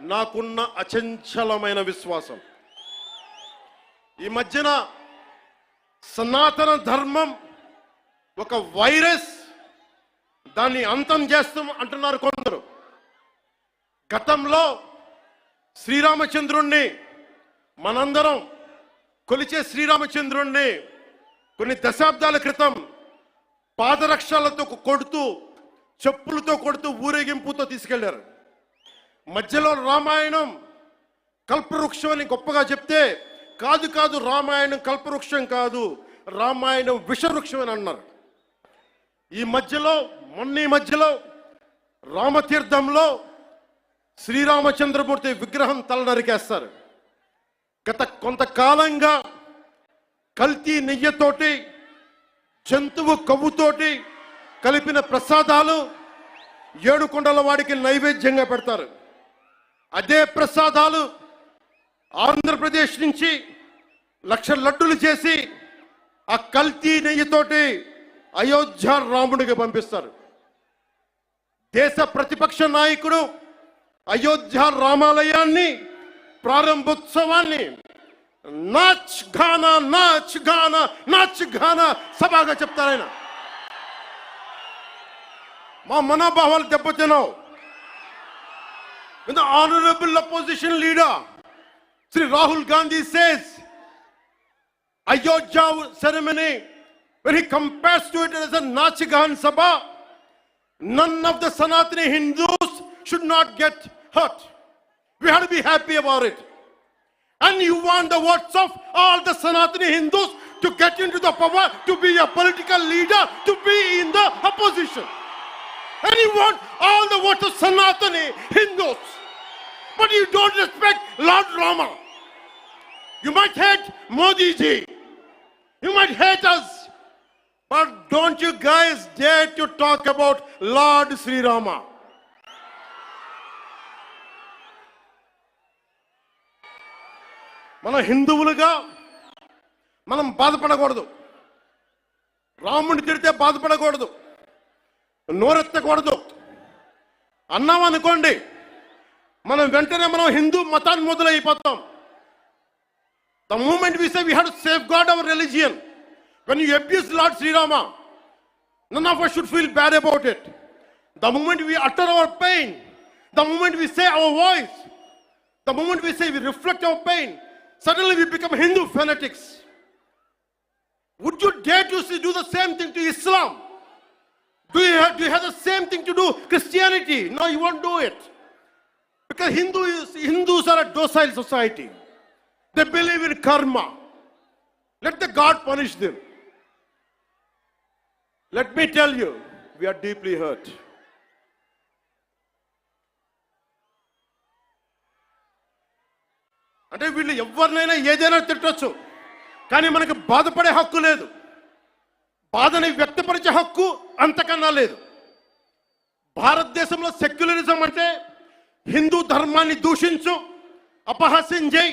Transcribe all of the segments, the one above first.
నాకున్న అచంచలమైన విశ్వాసం. ఈ మధ్యన సనాతన ధర్మం ఒక వైరస్. దాన్ని అంతం చేస్తాం అంటున్నారు కొందరు. గతంలో శ్రీరామచంద్రుణ్ణి మనందరం కొలిచే శ్రీరామచంద్రుణ్ణి కొన్ని దశాబ్దాల క్రితం పాదరక్షలతో కొడుతూ చెప్పులతో కొడుతూ ఊరేగింపుతో తీసుకెళ్ళారు. మధ్యలో రామాయణం కల్పవృక్షం అని గొప్పగా చెప్తే కాదు కాదు రామాయణం కల్పవృక్షం కాదు రామాయణం విషవృక్షం అని అన్నారు. ఈ మధ్యలో మొన్న ఈ మధ్యలో రామతీర్థంలో శ్రీరామచంద్రమూర్తి విగ్రహం తల నరికేస్తారు గత కొంతకాలంగా కల్తీ నెయ్యతోటి జంతువు కొవ్వుతోటి కలిపిన ప్రసాదాలు ఏడుకొండల వాడికి నైవేద్యంగా పెడతారు. అదే ప్రసాదాలు ఆంధ్రప్రదేశ్ నుంచి లక్ష లడ్డులు చేసి ఆ కల్తీ నెయ్యితోటి అయోధ్య రాముడికి పంపిస్తారు. దేశ ప్రతిపక్ష నాయకుడు అయోధ్య రామాలయాన్ని ప్రారంభోత్సవాన్ని నాచ్ గానా నాచ్ గానా నాచ్ గానా సభగా చెప్తారాయన మా మనోభావాలు దెబ్బతిన్నావు. The honorable opposition leader, Sri Rahul Gandhi says, Ayodhya ceremony, when he compares to it as a Nachigan Sabha, none of the Sanatani Hindus should not get hurt. We have to be happy about it. And you want the votes of all the Sanatani Hindus to get into the power, to be a political leader, to be in the opposition. And you want all the votes of Sanatani Hindus. But you don't respect Lord Rama. You might hate Modi ji. You might hate us. But don't you guys dare to talk about Lord Sri Rama. మన హిందువులుగా మనం బాధపడకూడదు రాముడిని తిడితే బాధపడకూడదు నోరెత్తకూడదు అన్నాం అనుకోండి మనం వెంటనే మనం హిందూ మతాన్ని మొదలైపోతాం. The moment we say we have to safe God our religion when you abuse Lord Shri Rama none of us should feel bad about it the moment we utter our pain the moment we say our voice the moment we say we reflect our pain suddenly we become Hindu fanatics would you dare to do the same thing to Islam? Do you, have, do you have the same thing to do Christianity? No, you won't do it. Because Hindu is, Hindus are a docile society. They believe in karma. Let the God punish them. Let me tell you, we are deeply hurt. అంటే వీళ్ళు ఎవరినైనా ఏదైనా తిట్టొచ్చు కానీ మనకి బాధపడే హక్కు లేదు బాధని వ్యక్తపరిచే హక్కు అంతకన్నా లేదు. భారతదేశంలో సెక్యులరిజం అంటే హిందూ ధర్మాన్ని దూషించు అపహాస్యం చేయి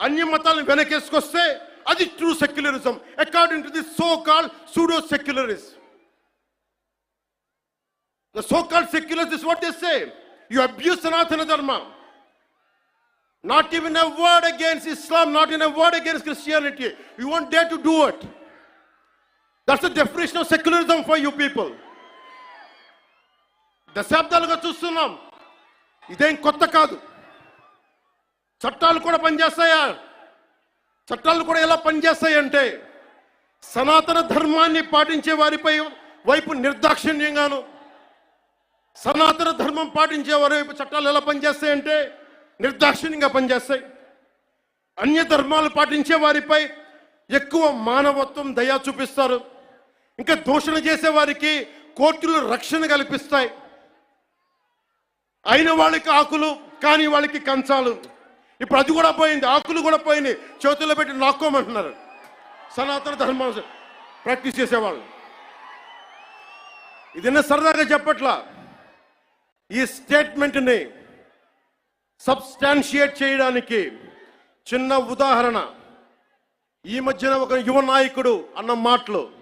అన్య మతాలను వెనకేసుకొస్తే అది true secularism according to the so call pseudo secularists the so call seculars is what they say you abuse Sanatana Dharma not even a word against Islam not in a word against Christianity You want they to do it. That's definition definition of secularism for you దశాబ్దాలుగా చూస్తున్నాం. ఇదేం కొత్త కాదు. చట్టాలు కూడా పనిచేస్తాయా? చట్టాలు కూడా ఎలా పనిచేస్తాయంటే సనాతన ధర్మాన్ని పాటించే వారిపై వైపు నిర్దాక్షిణ్యంగాను సనాతన ధర్మం పాటించే వారి వైపు చట్టాలు ఎలా పనిచేస్తాయంటే నిర్దాక్షిణ్యంగా పనిచేస్తాయి. అన్య ధర్మాలు పాటించే వారిపై ఎక్కువ మానవత్వం దయా చూపిస్తారు. ఇంకా దూషణ చేసే వారికి కోర్టులు రక్షణ కల్పిస్తాయి. అయిన వాళ్ళకి ఆకులు కానీ వాళ్ళకి కంచాలు. ఇప్పుడు అది కూడా పోయింది ఆకులు కూడా పోయింది చేతుల్లో పెట్టి నాక్కోమంటున్నారు. సనాతన ధర్మం ప్రాక్టీస్ చేసేవాళ్ళు. ఇదన్నా సరదాగా చెప్పట్లా? ఈ స్టేట్మెంట్ని సబ్స్టాన్షియేట్ చేయడానికి చిన్న ఉదాహరణ. ఈ మధ్యన ఒక యువ నాయకుడు అన్న మాటలు.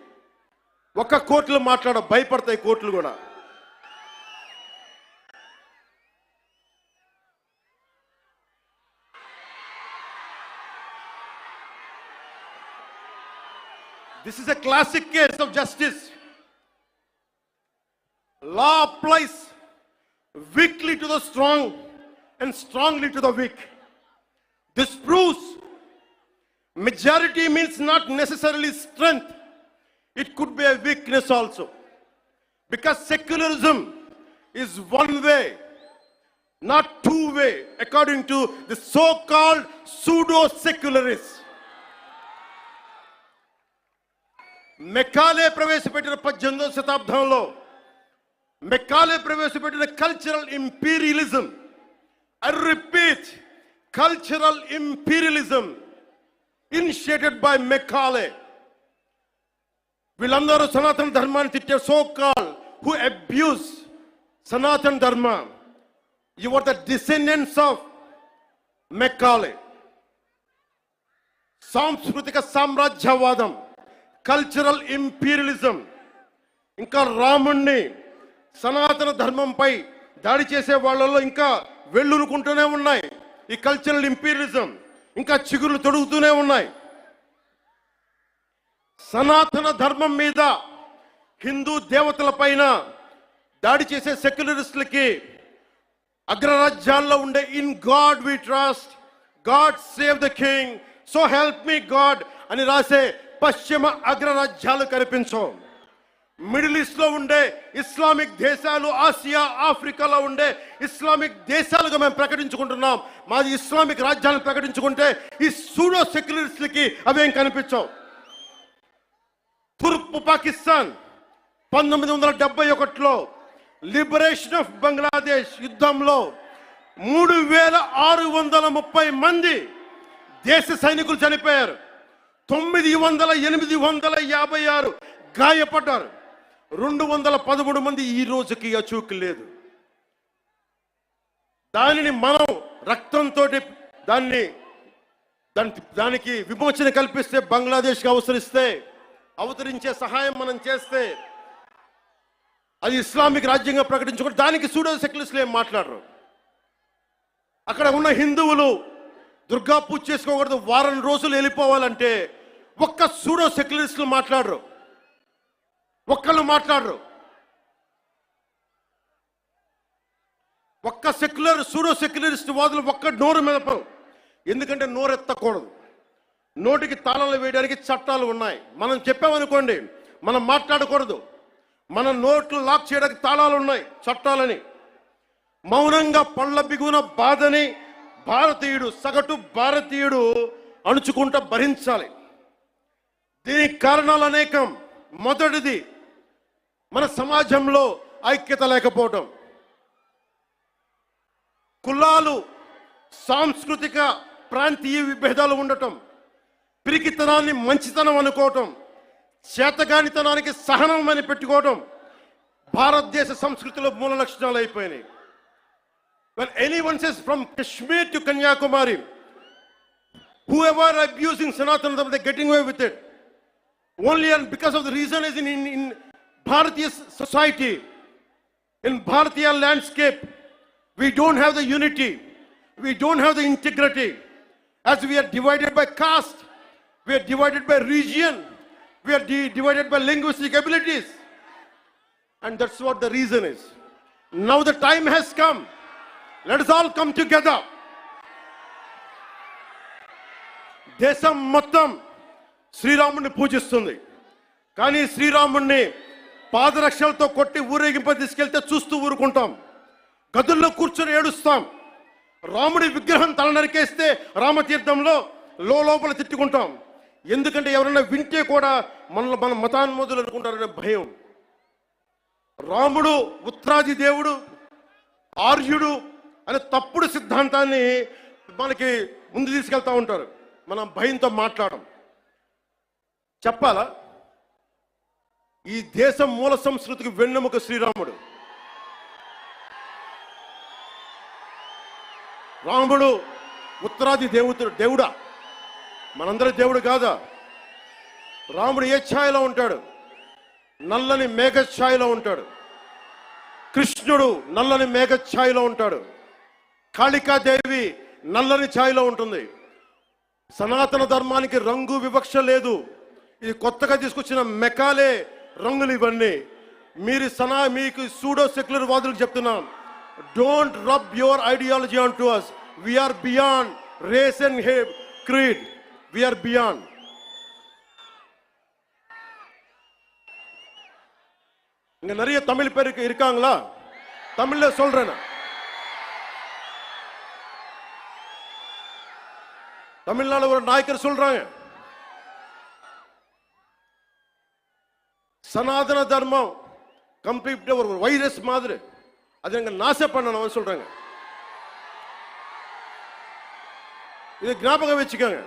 ఒక్క కోర్టులు మాట్లాడ భయపడతాయి కోర్టులు కూడా This is a classic case of justice. Law applies weakly to the strong and strongly to the weak. This proves majority means not necessarily strength, It could be a weakness also. Because secularism is one way, not two way, according to the so called pseudo secularists. Macaulay ప్రవేశపెట్టిన పద్దెనిమిదో శతాబ్దంలో Macaulay ప్రవేశపెట్టిన cultural imperialism, I repeat, cultural imperialism initiated by mekale. వీళ్ళందరూ సనాతన ధర్మాన్ని తిట్టే so call who abuse Sanatana Dharma. Your the descendants of Macaulay సాంస్కృతిక సామ్రాజ్యవాదం కల్చరల్ ఇంపీరియలిజం ఇంకా రాముణ్ణి సనాతన ధర్మంపై దాడి చేసే వాళ్ళలో ఇంకా వెళ్ళునుకుంటూనే ఉన్నాయి. ఈ కల్చరల్ ఇంపీరియలిజం ఇంకా చిగురులు తొడుగుతూనే ఉన్నాయి. సనాతన ధర్మం మీద హిందూ దేవతల పైన దాడి చేసే సెక్యులరిస్టులకి అగ్రరాజ్యాల్లో ఉండే in God we trust God save the king so help me God అని రాసే పశ్చిమ అగ్రరాజ్యాలు కనిపించవు. మిడిల్ ఈస్ట్లో ఉండే ఇస్లామిక్ దేశాలు ఆసియా ఆఫ్రికాలో ఉండే ఇస్లామిక్ దేశాలుగా మేము ప్రకటించుకుంటున్నాం. మాది ఇస్లామిక్ రాజ్యాలను ప్రకటించుకుంటే ఈ సూడో సెక్యులరిస్ట్లకి అవేం కనిపించవు. తూర్పు పాకిస్తాన్ పంతొమ్మిది వందల డెబ్బై ఒకటిలో లిబరేషన్ ఆఫ్ బంగ్లాదేశ్ యుద్ధంలో మూడు వేల ఆరు వందల ముప్పై మంది దేశ సైనికులు చనిపోయారు. తొమ్మిది వందల ఎనిమిది వందల యాభై ఆరు గాయపడ్డారు. రెండు వందల పదమూడు మంది ఈ రోజుకి అచూకి లేదు. దానిని మనం రక్తంతో దాన్ని దాని దానికి విమోచన కల్పిస్తే బంగ్లాదేశ్కి అవసరిస్తే అవతరించే సహాయం మనం చేస్తే అది ఇస్లామిక్ రాజ్యంగా ప్రకటించుకుంటే దానికి సూడో సెక్యులర్స్లు ఏం మాట్లాడరు. అక్కడ ఉన్న హిందువులు దుర్గా పూజ చేసుకోకూడదు వారం రోజులు వెళ్ళిపోవాలంటే ఒక్క సూడో సెక్యులరిస్టులు మాట్లాడరు. ఒక్కళ్ళు మాట్లాడరు. ఒక్క సెక్యులర్ సూడో సెక్యులరిస్ట్ వాదులు ఒక్క నోరు మెదపరు ఎందుకంటే నోరెత్తకూడదు. నోటికి తాళాలు వేయడానికి చట్టాలు ఉన్నాయి. మనం చెప్పామనుకోండి మనం మాట్లాడకూడదు. మన నోట్లు లాక్ చేయడానికి తాళాలు ఉన్నాయి చట్టాలని. మౌనంగా పళ్ళ బిగున బాధని భారతీయుడు సగటు భారతీయుడు అణుచుకుంటూ భరించాలి. దీనికి కారణాలు అనేకం. మొదటిది మన సమాజంలో ఐక్యత లేకపోవటం. కులాలు సాంస్కృతిక ప్రాంతీయ విభేదాలు ఉండటం. పిరికితనాన్ని మంచితనం అనుకోవటం చేతగానితనానికి సహనం అని పెట్టుకోవటం భారతదేశ సంస్కృతిలో మూల లక్షణాలు అయిపోయినాయి when any one is from Kashmir to Kanyakumari who ever abusing Sanatana they getting away with it only and because of the reason is in in in Bharatiya society in Bharatiya landscape we don't have the unity we don't have the integrity as we are divided by caste we are divided by region, we are divided by linguistic abilities. And that's what the reason is. Now the time has come. Let us all come together. దేశం మొత్తం శ్రీరాముడిని పూజిస్తుంది కానీ శ్రీరాముడిని పాదరక్షలతో కొట్టి ఊరేగింప తీసుకెళ్తే చూస్తూ ఊరుకుంటాం గదుల్లో కూర్చొని ఏడుస్తాం రాముడి విగ్రహం తల నరికేస్తే రామతీర్థంలో లోపల తిట్టుకుంటాం ఎందుకంటే ఎవరైనా వింటే కూడా మనల్ని మన మతాన్మోదులు అనుకుంటారనే భయం. రాముడు ఉత్తరాది దేవుడు ఆర్యుడు అనే తప్పుడు సిద్ధాంతాన్ని మనకి ముందు తీసుకెళ్తా ఉంటారు. మనం భయంతో మాట్లాడడం. చెప్పాలా? ఈ దేశం మూల సంస్కృతికి వెన్నెముక శ్రీరాముడు. రాముడు ఉత్తరాది దేవుతుడు దేవుడా? మనందరి దేవుడు కాదా? రాముడు ఏ ఛాయలో ఉంటాడు? నల్లని మేఘ ఛాయలో ఉంటాడు. కృష్ణుడు నల్లని మేఘ ఛాయలో ఉంటాడు. కాళికాదేవి నల్లని ఛాయలో ఉంటుంది. సనాతన ధర్మానికి రంగు వివక్ష లేదు. ఇది కొత్తగా తీసుకొచ్చిన మెకాలే రంగులు ఇవన్నీ. మీరు సనా మీకు సూడో సెక్యులర్ వాదులకు చెప్తున్నాం. Don't rub your ideology on to us we are beyond race and hey creed we are beyond இங்க நிறைய தமிழ் பேருக்கு இருக்காங்களா? தமிழ்ல சொல்றேன். தமிழ்நாடு ஒரு நாயக்கர் சொல்றாங்க. சனாதன தர்மம் கம்ப்ளீட் ஒரு வைரஸ் மாதிரி. அது எங்க நாச பண்ணணும் சொல்றாங்க. இது ஞாபகம் வச்சுக்கோங்க.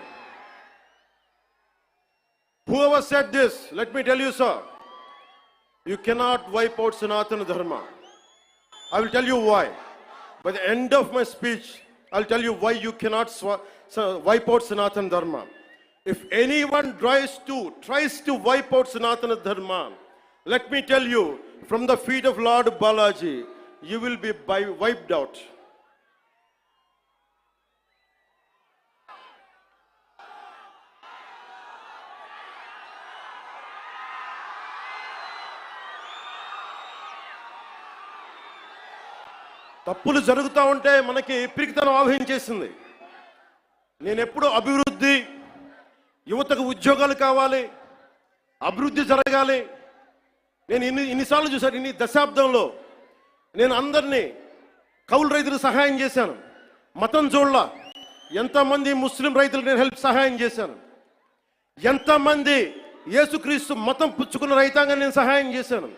Whoever said this, let me tell you, sir, you cannot wipe out Sanatana Dharma. I will tell you why. By the end of my speech, I'll tell you why you cannot wipe out Sanatana Dharma. If anyone tries to tries to wipe out Sanatana Dharma, let me tell you, from the feet of Lord Balaji, you will be wiped out. తప్పులు జరుగుతూ ఉంటే మనకి పిరికితనం ఆవహించేసింది. నేను ఎప్పుడు అభివృద్ధి యువతకు ఉద్యోగాలు కావాలి అభివృద్ధి జరగాలి. నేను ఇన్ని ఇన్నిసార్లు చూశాను ఇన్ని దశాబ్దంలో నేను అందరినీ కౌలు రైతులకు సహాయం చేశాను. మతం చూడలా ఎంతమంది ముస్లిం రైతులకు నేను హెల్ప్ సహాయం చేశాను. ఎంతమంది యేసుక్రీస్తు మతం పుచ్చుకున్న రైతాంగాన్ని నేను సహాయం చేశాను.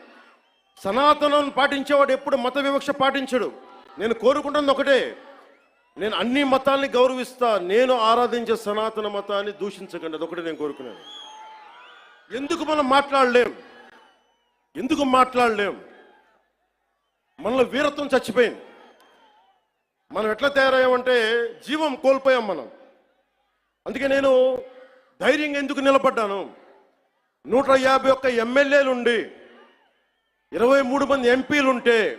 సనాతనం పాటించేవాడు ఎప్పుడు మత వివక్ష పాటించడు. నేను కోరుకుంటున్నది ఒకటే. నేను అన్ని మతాల్ని గౌరవిస్తా నేను ఆరాధించే సనాతన మతాన్ని దూషించకండి. అదొకటి నేను కోరుకున్నాను ఎందుకు మనం మాట్లాడలేం? ఎందుకు మాట్లాడలేం? మనలో వీరత్వం చచ్చిపోయింది. మనం ఎట్లా తయారయ్యామంటే జీవం కోల్పోయాం మనం. అందుకే నేను ధైర్యంగా ఎందుకు నిలబడ్డాను? నూట యాభై ఒక్క ఎమ్మెల్యేలుండి ఇరవై మూడు మంది ఎంపీలు ఉంటే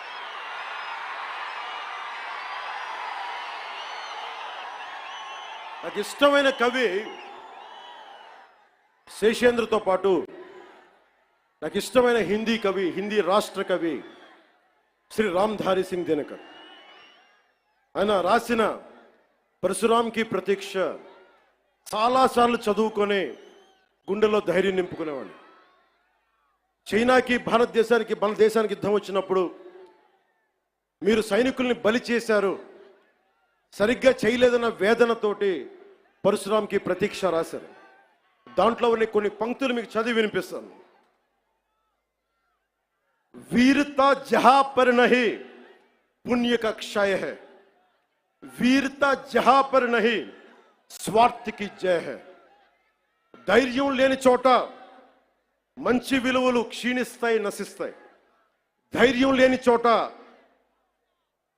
నాకు ఇష్టమైన కవి శేషేంద్రతో పాటు నాకు ఇష్టమైన హిందీ కవి హిందీ రాష్ట్ర కవి శ్రీ రామ్ధారి సింగ్ దినకర్. ఆయన రాసిన పరశురామ్కి ప్రతీక్ష చాలాసార్లు చదువుకొని గుండెలో ధైర్యం నింపుకునేవాడిని. చైనాకి భారతదేశానికి మన దేశానికి యుద్ధం వచ్చినప్పుడు మీరు సైనికుల్ని బలి చేశారు సరిగ్గా చేయలేదన్న వేదనతోటి పరశురాంకి ప్రతీక్ష రాశారు దాంట్లో ఉన్న కొన్ని పంక్తులు మీకు చదివి వినిపిస్తాను वीरता जहां पर नहीं पुण्य का क्षय है वीरता जहां पर नहीं స్వార్థ కి జయ హై ధైర్యం లేని చోట మంచి విలువలు క్షీణిస్తాయి నశిస్తాయి ధైర్యం లేని చోట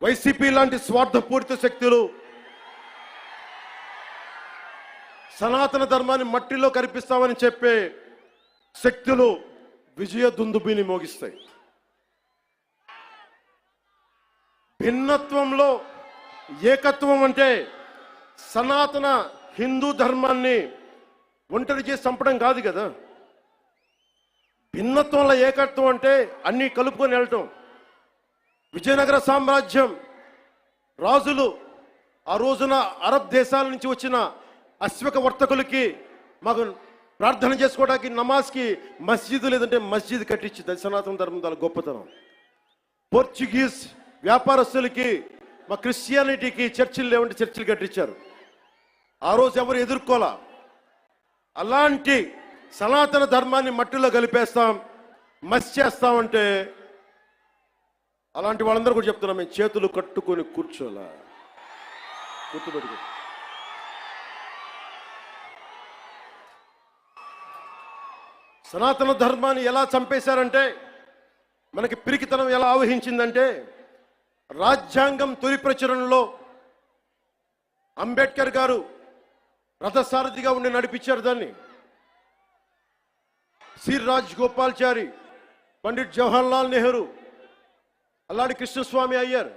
వైసీపీ లాంటి స్వార్థపూరిత శక్తులు సనాతన ధర్మాన్ని మట్టిలో కనిపిస్తామని చెప్పే శక్తులు విజయ దుందుబిని మోగిస్తాయి. భిన్నత్వంలో ఏకత్వం అంటే సనాతన హిందూ ధర్మాన్ని ఒంటరి చేసి చంపడం కాదు కదా. భిన్నత్వంలో ఏకత్వం అంటే అన్నీ కలుపుకొని వెళ్ళటం. విజయనగర సామ్రాజ్యం రాజులు ఆ రోజున అరబ్ దేశాల నుంచి వచ్చిన అశ్వక వర్తకులకి మాకు ప్రార్థన చేసుకోవడానికి నమాజ్కి మస్జిద్ లేదంటే మస్జిద్ కట్టించింది. సనాతన ధర్మం దాని గొప్పతనం. పోర్చుగీస్ వ్యాపారస్తులకి మా క్రిస్టియానిటీకి చర్చిలు లేవంటే చర్చిలు కట్టించారు. ఆ రోజు ఎవరు ఎదుర్కోలా? అలాంటి సనాతన ధర్మాన్ని మట్టిలో కలిపేస్తాం మస్ చేస్తామంటే అలాంటి వాళ్ళందరూ కూడా చెప్తున్నాం మేము చేతులు కట్టుకొని కూర్చోలా గుర్తుపెట్టుకో. సనాతన ధర్మాన్ని ఎలా చంపేశారంటే మనకి పిరికితనం ఎలా ఆవహించిందంటే రాజ్యాంగం తొలి ప్రచురణలో అంబేద్కర్ గారు రథసారథిగా ఉండి నడిపించారు దాన్ని. సిర్ రాజ్ గోపాల్చారి పండిట్ జవహర్లాల్ నెహ్రూ అల్లాడి కృష్ణస్వామి అయ్యర్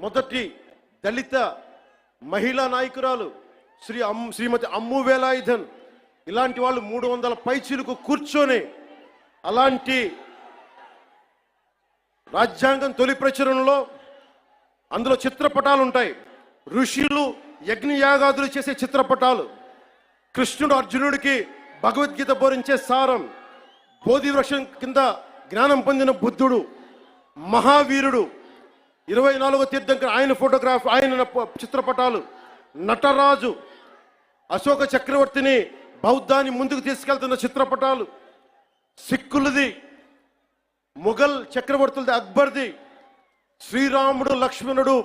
మొదటి దళిత మహిళా నాయకురాలు శ్రీ అమ్ శ్రీమతి అమ్ము వేలాయుధన్. ఇలాంటి వాళ్ళు మూడు వందల పైచీలకు కూర్చొని అలాంటి రాజ్యాంగం తొలి ప్రచురణలో అందులో చిత్రపటాలు ఉంటాయి ఋషులు యజ్ఞయాగాదులు చేసే చిత్రపటాలు. కృష్ణుడు అర్జునుడికి భగవద్గీత బోరించే సారం. బోధి వృక్షం కింద జ్ఞానం పొందిన బుద్ధుడు. మహావీరుడు. ఇరవై నాలుగో తీర్థంకర్ ఆయన ఫోటోగ్రాఫ్ ఆయన చిత్రపటాలు. నటరాజు అశోక చక్రవర్తిని బౌద్ధాన్ని ముందుకు తీసుకెళ్తున్న చిత్రపటాలు. సిక్కులది ముఘల్ చక్రవర్తులది అక్బర్ది. శ్రీరాముడు లక్ష్మణుడు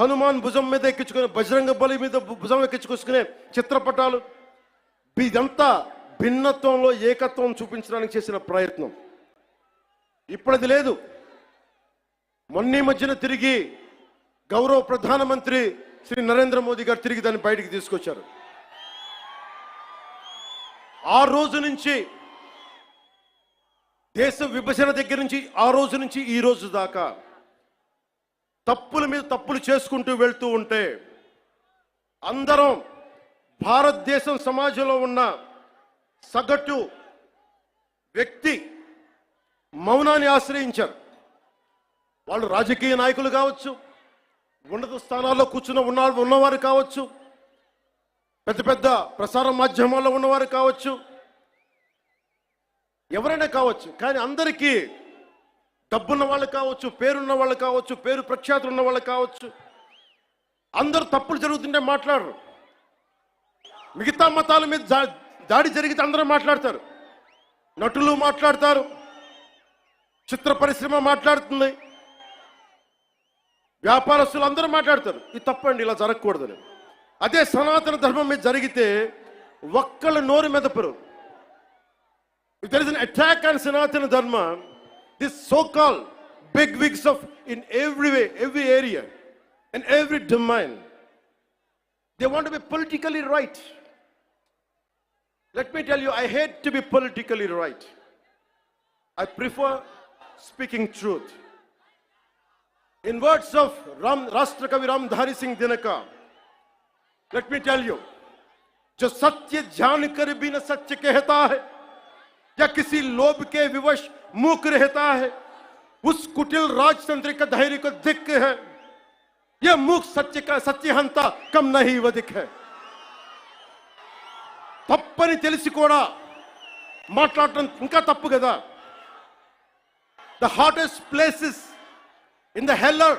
హనుమాన్ భుజం మీద ఎక్కించుకునే బజరంగ బలి మీద భుజం ఎక్కించుకొసుకునే చిత్రపటాలు. ఇదంతా భిన్నత్వంలో ఏకత్వం చూపించడానికి చేసిన ప్రయత్నం. ఇప్పుడు అది లేదు. మొన్న మధ్యన తిరిగి గౌరవ ప్రధానమంత్రి శ్రీ నరేంద్ర మోదీ గారు తిరిగి దాన్ని బయటికి తీసుకొచ్చారు. ఆ రోజు నుంచి దేశ విభజన దగ్గర నుంచి ఆ రోజు నుంచి ఈ రోజు దాకా తప్పుల మీద తప్పులు చేసుకుంటూ వెళ్తూ ఉంటే అందరం భారతదేశం సమాజంలో ఉన్న సగటు వ్యక్తి మౌనాన్ని ఆశ్రయించారు. వాళ్ళు రాజకీయ నాయకులు కావచ్చు ఉన్నత స్థానాల్లో కూర్చున్న ఉన్న ఉన్నవారు కావచ్చు పెద్ద పెద్ద ప్రసార మాధ్యమాల్లో ఉన్నవారు కావచ్చు ఎవరైనా కావచ్చు. కానీ అందరికీ డబ్బున్న వాళ్ళు కావచ్చు పేరున్న వాళ్ళు కావచ్చు పేరు ప్రఖ్యాతులు ఉన్న వాళ్ళు కావచ్చు అందరూ తప్పులు జరుగుతుంటే మాట్లాడరు. మిగతా మతాల మీద దా- దాడి జరిగితే అందరూ మాట్లాడతారు. నటులు మాట్లాడతారు. చిత్ర పరిశ్రమ మాట్లాడుతుంది. వ్యాపారస్తులు అందరూ మాట్లాడతారు ఇది తప్పండి ఇలా జరగకూడదని అదే సనాతన ధర్మం మీద జరిగితే ఒక్కళ్ళ నోరు మెదపరు If there is an attack on Sanatana Dharma, this so-called big wigs of in every way, every area, in every domain, they want to be politically right. Let me tell you, I hate to be politically right. I prefer speaking truth. In words of Ram, Rashtrakavi Ram Dhari Singh Dinaka, let me tell you, जो सत्य जान कर भी न सत्य कहता है या किसी लोभ के विवश मूक रहता है उस कुटिल राजतंत्र का धैर्य को दिख है यह मूक सत्य का सत्यहंता कम नहीं वधिक है తప్పని తెలిసి కూడా మాట్లాడటం ఇంకా తప్పు కదా the hottest places in the hell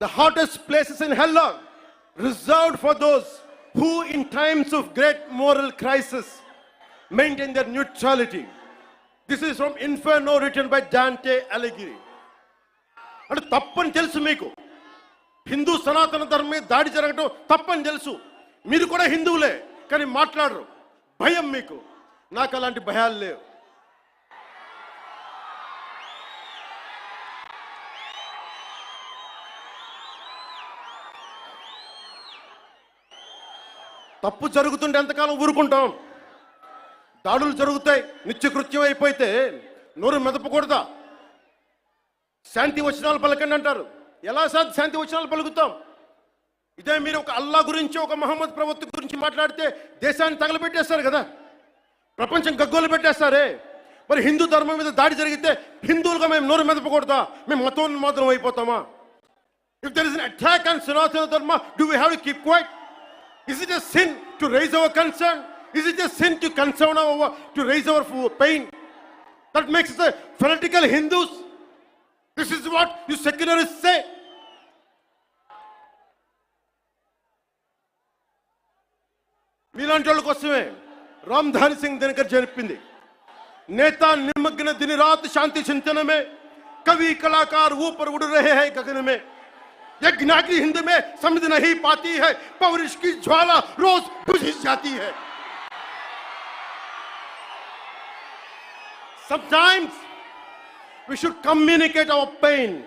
the hottest places in hell are reserved for those who, in times of great moral crisis, maintain their neutrality. This is from Inferno written by Dante Alighieri. అంటే తప్పని తెలుసు మీకు హిందూ సనాతన ధర్మం మీద దాడి జరగడం తప్పని తెలుసు మీరు కూడా హిందువులే కానీ మాట్లాడరు భయం మీకు నాకు అలాంటి భయాలు లేవు తప్పు జరుగుతుంటే ఎంతకాలం ఊరుకుంటాం? దాడులు జరుగుతాయి నిత్యకృత్యం అయిపోతే నోరు మెదపకూడదా? శాంతి వచనాలు పలకండి అంటారు. ఎలా సార్ శాంతి వచనాలు పలుకుతాం? ఇదే మీరు ఒక అల్లా గురించి ఒక మహమ్మద్ ప్రవక్త గురించి మాట్లాడితే దేశాన్ని తగలబెట్టేస్తారు కదా? ప్రపంచం గగ్గోలు పెట్టేస్తారే? మరి హిందూ ధర్మం మీద దాడి జరిగితే హిందువులుగా మేము నోరు మెదపకూడదా? మేము మతోన్మాదం అయిపోతామా? If there is an attack on Sanatana Dharma do we have keep quiet Is it a sin to raise our concern? Is it a sin to concern our, to raise our pain? That makes us a fanatical Hindus. This is what you secularists say. మీలాంటి వాళ్ళ కోసమే రామ్ధాని సింగ్ దినకర్ చెప్పింది నేత నిమగ్న దిని రాత్ శాంతి చింతనమే కవి కళాకార్ ఊపర్ ఉడు రహే high గగనమే ये ज्ञानी हिंद में समझ नहीं पाती है पवरिश की ज्वाला रोज बुझ जाती है sometimes we should communicate our pain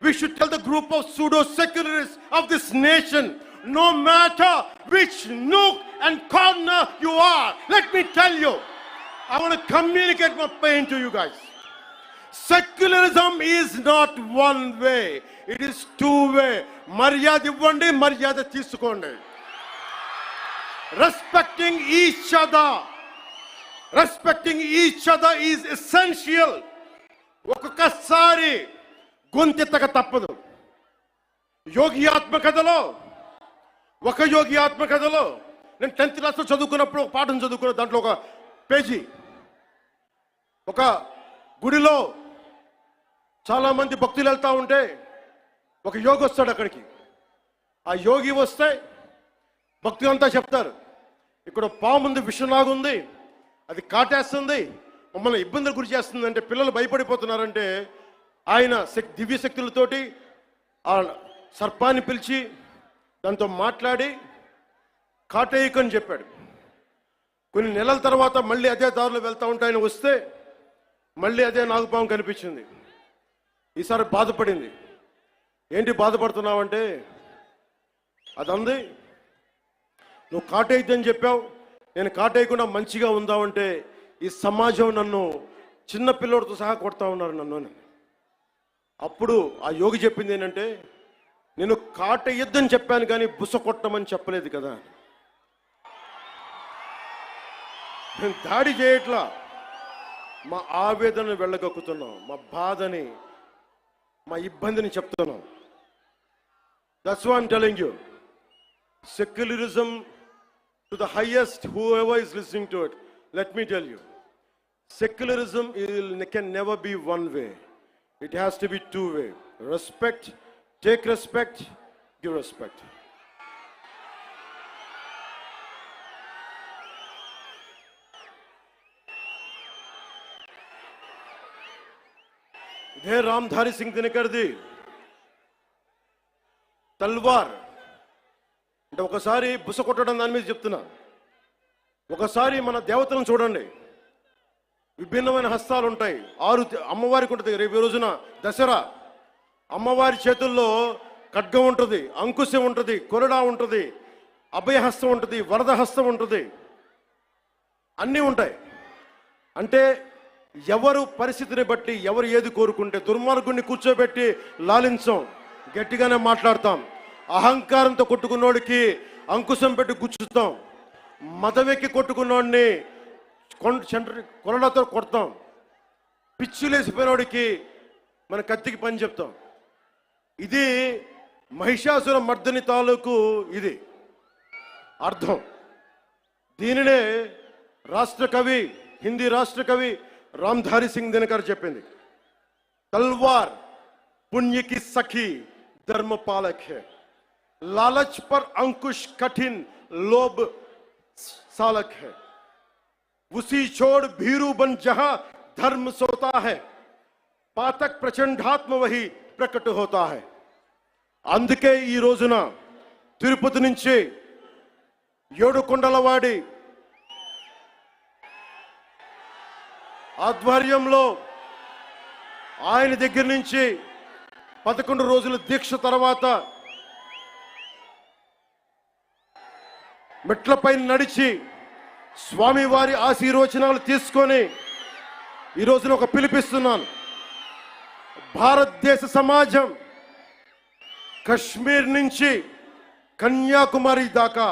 we should tell the group of pseudo secularists of this nation no matter which nook and corner you are let me tell you i want to communicate my pain to you guys secularism is not one way it is two way మర్యాద ఇవ్వండి మర్యాద తీసుకోండి. Respecting each other respecting each other is essential ఒక్కొక్కసారి గొంతెత్తక తప్పదు. యోగి ఆత్మకథలో ఒక యోగి ఆత్మకథలో నేను టెన్త్ క్లాస్లో చదువుకున్నప్పుడు ఒక పాఠం చదువుకున్న దాంట్లో ఒక పేజీ ఒక గుడిలో చాలా మంది భక్తులు వెళ్తూ ఉంటే ఒక యోగి వస్తాడు అక్కడికి. ఆ యోగి వస్తే భక్తులంతా చెప్తారు ఇక్కడ పాము ఉంది విషనాగుంది అది కాటేస్తుంది మమ్మల్ని ఇబ్బందులు గురి చేస్తుంది అంటే పిల్లలు భయపడిపోతున్నారంటే ఆయన శక్తి దివ్య శక్తులతోటి ఆ సర్పాన్ని పిలిచి దాంతో మాట్లాడి కాటేయకని చెప్పాడు. కొన్ని నెలల తర్వాత మళ్ళీ అదే దారిలో వెళ్తూ ఉంటే ఆయన వస్తే మళ్ళీ అదే నాగుపాము కనిపించింది. ఈసారి బాధపడింది. ఏంటి బాధపడుతున్నావంటే? అది అంది నువ్వు కాటేయద్దని చెప్పావు. నేను కాటేయకుండా మంచిగా ఉందామంటే ఈ సమాజం నన్ను చిన్న పిల్లోడితో సహా కొడతా ఉన్నారు నన్ను అని. అప్పుడు ఆ యోగి చెప్పింది ఏంటంటే నేను కాటేయద్దని చెప్పాను కానీ బుస కొట్టమని చెప్పలేదు కదా నేను దాడి చేయట్లా మా ఆవేదనను వెళ్ళగక్కుతున్నాం. మా బాధని మా ఇబ్బందిని చెప్తున్నాం. That's one telling you secularism to the highest who ever is listening to it let me tell you secularism can never be one way it has to be two way respect take respect give respect ఇదే రామ్ధారి సింగ్ దినకర్ది. తల్వార్. అంటే ఒకసారి బుస కొట్టడం దాని మీద చెప్తున్నా. ఒకసారి మన దేవతలను చూడండి. విభిన్నమైన హస్తాలు ఉంటాయి. ఆరు అమ్మవారికి ఉంటుంది రేపు రోజున దసరా. అమ్మవారి చేతుల్లో ఖడ్గం ఉంటుంది అంకుశం ఉంటుంది కొరడా ఉంటుంది అభయహస్తం ఉంటుంది వరద హస్తం ఉంటుంది. అన్నీ ఉంటాయి. అంటే ఎవరు పరిస్థితిని బట్టి ఎవరు ఏది కోరుకుంటే దుర్మార్గుడిని కూర్చోబెట్టి లాలించం. గట్టిగానే మాట్లాడతాం. అహంకారంతో కొట్టుకున్నోడికి అంకుశం పెట్టి గుచ్చుతాం. మదవెక్కి కొట్టుకున్నోడిని కొండ చెంట కొరడాతో కొడతాం. పిచ్చిలేసిపోయినోడికి మన కత్తికి పని చెప్తాం. ఇది మహిషాసుర మర్దని తాలూకు ఇది. అర్థం. దీనినే రాష్ట్ర కవి హిందీ రాష్ట్ర కవి రామ్ధారి సింగ్ దినకర్ చెప్పింది तलवार पुण्य की सखी धर्म पालक है लालच पर अंकुश कठिन लोभ सालक है उसी छोड़ भीरू बन जहां धर्म सोता है पातक प्रचंडात्म वही ప్రకట होता है అందుకే ఈ రోజున తిరుపతి నుంచి ఏడు ఆధ్వర్యంలో ఆయన దగ్గర నుంచి పదకొండు రోజుల దీక్ష తర్వాత మెట్లపై నడిచి స్వామివారి ఆశీర్వచనాలు తీసుకొని ఈ రోజున ఒక పిలిపిస్తున్నాను. భారతదేశ సమాజం కశ్మీర్ నుంచి కన్యాకుమారి దాకా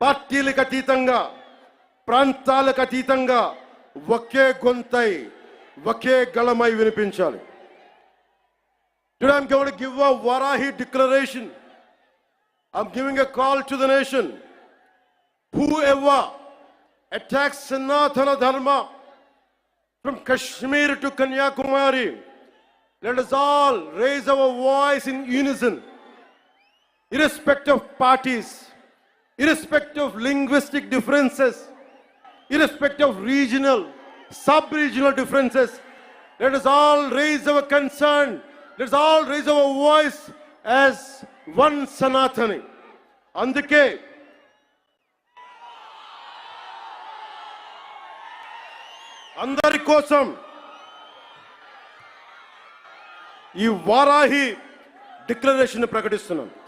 పార్టీలకు అతీతంగా ప్రాంతాలకు అతీతంగా ఒకే గొంతై ఒకే గళమై వినిపించాలి Today I'm going to give a Varahi declaration. I'm giving a call to the nation. Whoever attacks Sanatana Dharma from Kashmir to Kanyakumari, let us all raise our voice in unison, irrespective of parties, irrespective of linguistic differences, Irrespective of regional, sub-regional differences. Let us all raise our concern. Let us all raise our voice as one Sanatani. అందుకే అందరి కోసం ఈ Varahi declaration ప్రకటిస్తున్నాను